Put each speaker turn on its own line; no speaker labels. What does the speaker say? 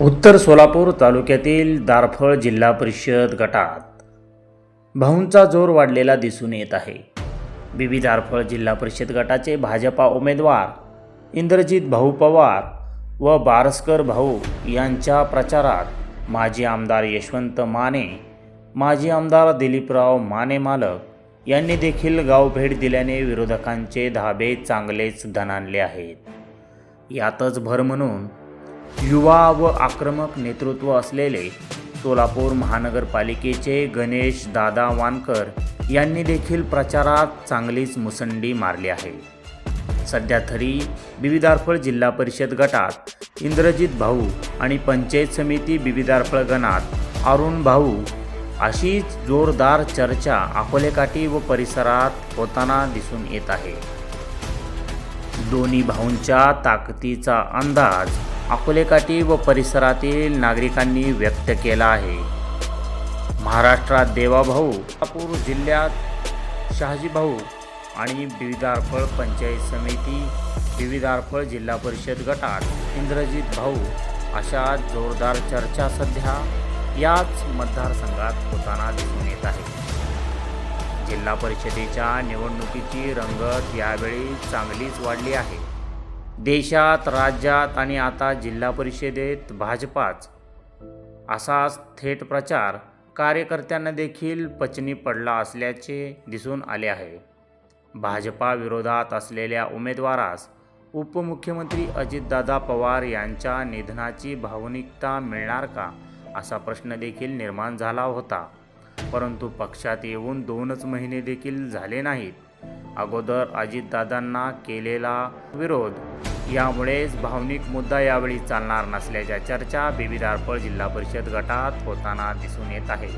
उत्तर सोलापूर तालुक्यातील दारफळ जिल्हा परिषद गटात भाऊंचा जोर वाढलेला दिसून येत आहे. बीबी दारफळ जिल्हा परिषद गटाचे भाजपा उमेदवार इंद्रजित भाऊ पवार व बारस्कर भाऊ यांच्या प्रचारात माजी आमदार यशवंत माने माजी आमदार दिलीपराव माने मालक यांनी देखील गाव भेट दिल्याने विरोधकांचे धाबे चांगलेच धनानले आहेत. यातच भर म्हणून युवा व आक्रमक नेतृत्व असलेले सोलापूर महानगरपालिकेचे गणेश दादा वानकर यांनी देखील प्रचारात चांगलीच मुसंडी मारली आहे. सध्या तरी बिबिदारफळ जिल्हा परिषद गटात इंद्रजित भाऊ आणि पंचायत समिती बिबिदारफळ गणात अरुण भाऊ अशीच जोरदार चर्चा अकोलेकाठी व परिसरात होताना दिसून येत आहे. दोन्ही भाऊंच्या ताकदीचा अंदाज अकोलेकाठी व परिसरातील नागरिकांनी व्यक्त केला आहे. महाराष्ट्रात देवाभाऊ सोलापूर जिल्ह्यात शहाजीभाऊ आणि बिविदारफळ पंचायत समिती बिविदारफळ जिल्हा परिषद गटात इंद्रजित भाऊ अशा जोरदार चर्चा सध्या याच मतदारसंघात होताना दिसून येत आहे. जिल्हा परिषदेच्या निवडणुकीची रंगत यावेळी चांगलीच वाढली आहे. देशात राज्यात आणि आता जिल्हा परिषदेत भाजपाच असाच थेट प्रचार कार्यकर्त्यांना देखील पचनी पडला असल्याचे दिसून आले आहे. भाजपा विरोधात असलेल्या उमेदवारास उपमुख्यमंत्री अजितदादा पवार यांच्या निधनाची भावनिकता मिळणार का असा प्रश्न देखील निर्माण झाला होता. परंतु पक्षात येऊन दोनच महिने देखील झाले नाहीत. अगोदर अजितदादांना केलेला विरोध यामुळेच भावनिक मुद्दा यावेळी चालणार नसल्याच्या चर्चा बेबीदारपळ जिल्हा परिषद गटात होताना दिसून येत आहे.